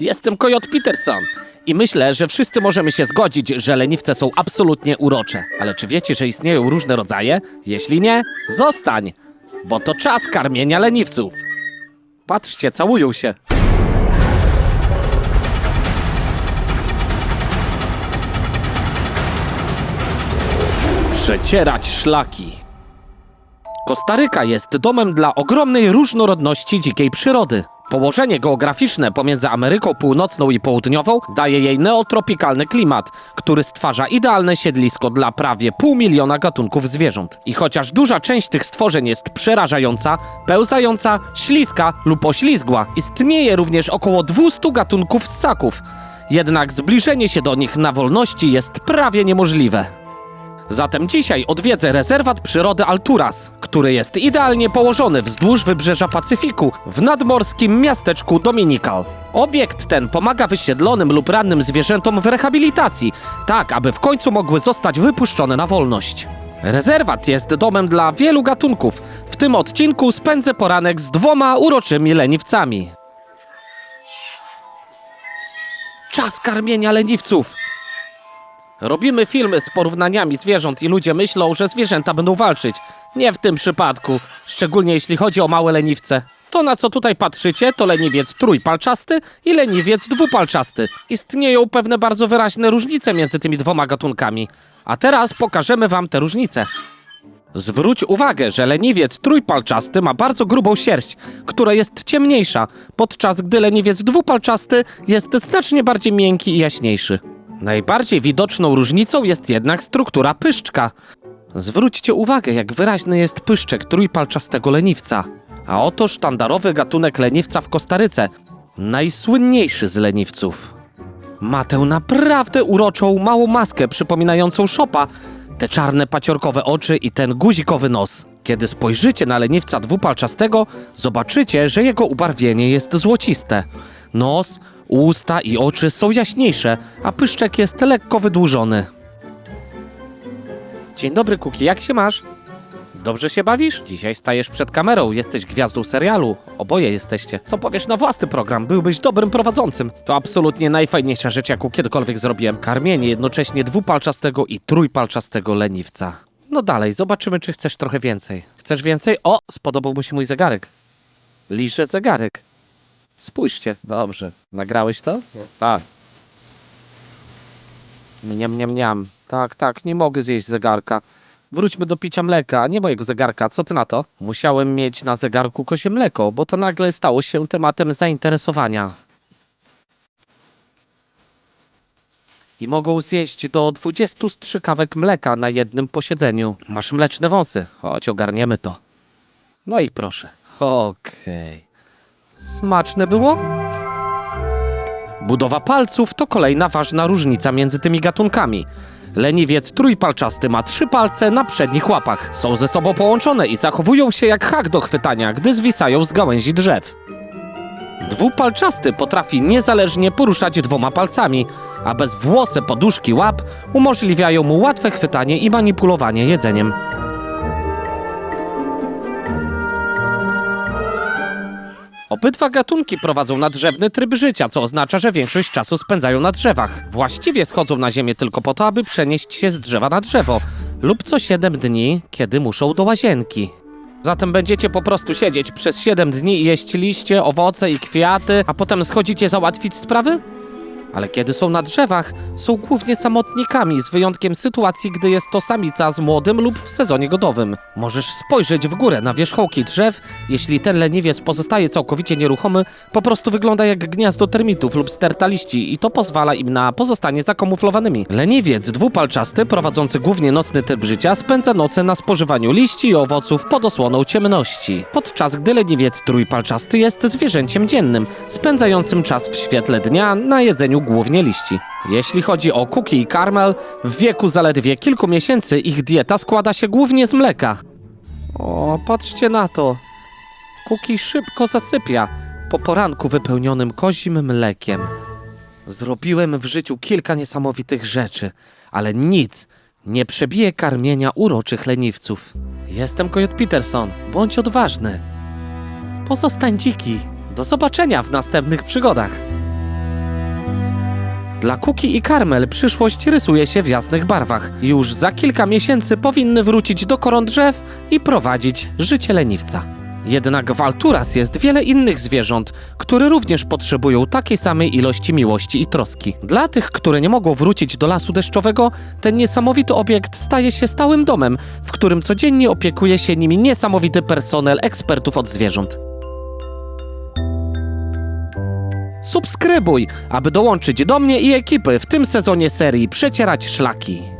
Jestem Kojot Peterson i myślę, że wszyscy możemy się zgodzić, że leniwce są absolutnie urocze. Ale czy wiecie, że istnieją różne rodzaje? Jeśli nie, zostań, bo to czas karmienia leniwców. Patrzcie, całują się. Przecierać szlaki. Kostaryka jest domem dla ogromnej różnorodności dzikiej przyrody. Położenie geograficzne pomiędzy Ameryką Północną i Południową daje jej neotropikalny klimat, który stwarza idealne siedlisko dla prawie pół miliona gatunków zwierząt. I chociaż duża część tych stworzeń jest przerażająca, pełzająca, śliska lub oślizgła, istnieje również około 200 gatunków ssaków. Jednak zbliżenie się do nich na wolności jest prawie niemożliwe. Zatem dzisiaj odwiedzę rezerwat przyrody Alturas, który jest idealnie położony wzdłuż wybrzeża Pacyfiku w nadmorskim miasteczku Dominical. Obiekt ten pomaga wysiedlonym lub rannym zwierzętom w rehabilitacji, tak aby w końcu mogły zostać wypuszczone na wolność. Rezerwat jest domem dla wielu gatunków. W tym odcinku spędzę poranek z dwoma uroczymi leniwcami. Czas karmienia leniwców! Robimy filmy z porównaniami zwierząt i ludzie myślą, że zwierzęta będą walczyć. Nie w tym przypadku, szczególnie jeśli chodzi o małe leniwce. To na co tutaj patrzycie, to leniwiec trójpalczasty i leniwiec dwupalczasty. Istnieją pewne bardzo wyraźne różnice między tymi dwoma gatunkami. A teraz pokażemy wam te różnice. Zwróć uwagę, że leniwiec trójpalczasty ma bardzo grubą sierść, która jest ciemniejsza, podczas gdy leniwiec dwupalczasty jest znacznie bardziej miękki i jaśniejszy. Najbardziej widoczną różnicą jest jednak struktura pyszczka. Zwróćcie uwagę, jak wyraźny jest pyszczek trójpalczastego leniwca. A oto sztandarowy gatunek leniwca w Kostaryce, najsłynniejszy z leniwców. Ma tę naprawdę uroczą, małą maskę przypominającą szopa, te czarne paciorkowe oczy i ten guzikowy nos. Kiedy spojrzycie na leniwca dwupalczastego, zobaczycie, że jego ubarwienie jest złociste. Nos, usta i oczy są jaśniejsze, a pyszczek jest lekko wydłużony. Dzień dobry, Kuki, jak się masz? Dobrze się bawisz? Dzisiaj stajesz przed kamerą, jesteś gwiazdą serialu. Oboje jesteście. Co powiesz na własny program? Byłbyś dobrym prowadzącym. To absolutnie najfajniejsza rzecz, jaką kiedykolwiek zrobiłem. Karmienie jednocześnie dwupalczastego i trójpalczastego leniwca. No dalej, zobaczymy, czy chcesz trochę więcej. Chcesz więcej? O, spodobał mu się mój zegarek. Liże zegarek. Spójrzcie. Dobrze. Nagrałeś to? Tak. Mniam, mniam, mniam. Tak, tak, nie mogę zjeść zegarka. Wróćmy do picia mleka, a nie mojego zegarka. Co ty na to? Musiałem mieć na zegarku kozie mleko, bo to nagle stało się tematem zainteresowania. I mogą zjeść do 20 strzykawek mleka na jednym posiedzeniu. Masz mleczne wąsy. Chodź, ogarniemy to. No i proszę. Okej. Smaczne było? Budowa palców to kolejna ważna różnica między tymi gatunkami. Leniwiec trójpalczasty ma trzy palce na przednich łapach. Są ze sobą połączone i zachowują się jak hak do chwytania, gdy zwisają z gałęzi drzew. Dwupalczasty potrafi niezależnie poruszać dwoma palcami, a bezwłose poduszki łap umożliwiają mu łatwe chwytanie i manipulowanie jedzeniem. Obydwa gatunki prowadzą nadrzewny tryb życia, co oznacza, że większość czasu spędzają na drzewach. Właściwie schodzą na ziemię tylko po to, aby przenieść się z drzewa na drzewo, lub co 7 dni, kiedy muszą do łazienki. Zatem będziecie po prostu siedzieć przez 7 dni i jeść liście, owoce i kwiaty, a potem schodzicie załatwić sprawy? Ale kiedy są na drzewach, są głównie samotnikami, z wyjątkiem sytuacji, gdy jest to samica z młodym lub w sezonie godowym. Możesz spojrzeć w górę na wierzchołki drzew. Jeśli ten leniwiec pozostaje całkowicie nieruchomy, po prostu wygląda jak gniazdo termitów lub sterta liści i to pozwala im na pozostanie zakamuflowanymi. Leniwiec dwupalczasty, prowadzący głównie nocny tryb życia, spędza noce na spożywaniu liści i owoców pod osłoną ciemności. Podczas gdy leniwiec trójpalczasty jest zwierzęciem dziennym, spędzającym czas w świetle dnia na jedzeniu głównie liści. Jeśli chodzi o Cookie i Carmel, w wieku zaledwie kilku miesięcy ich dieta składa się głównie z mleka. O, patrzcie na to. Cookie szybko zasypia po poranku wypełnionym kozim mlekiem. Zrobiłem w życiu kilka niesamowitych rzeczy, ale nic nie przebije karmienia uroczych leniwców. Jestem Kojot Peterson. Bądź odważny. Pozostań dziki. Do zobaczenia w następnych przygodach. Dla Kuki i Karmel przyszłość rysuje się w jasnych barwach. Już za kilka miesięcy powinny wrócić do koron drzew i prowadzić życie leniwca. Jednak w Alturas jest wiele innych zwierząt, które również potrzebują takiej samej ilości miłości i troski. Dla tych, które nie mogą wrócić do lasu deszczowego, ten niesamowity obiekt staje się stałym domem, w którym codziennie opiekuje się nimi niesamowity personel ekspertów od zwierząt. Subskrybuj, aby dołączyć do mnie i ekipy w tym sezonie serii Przecierać Szlaki.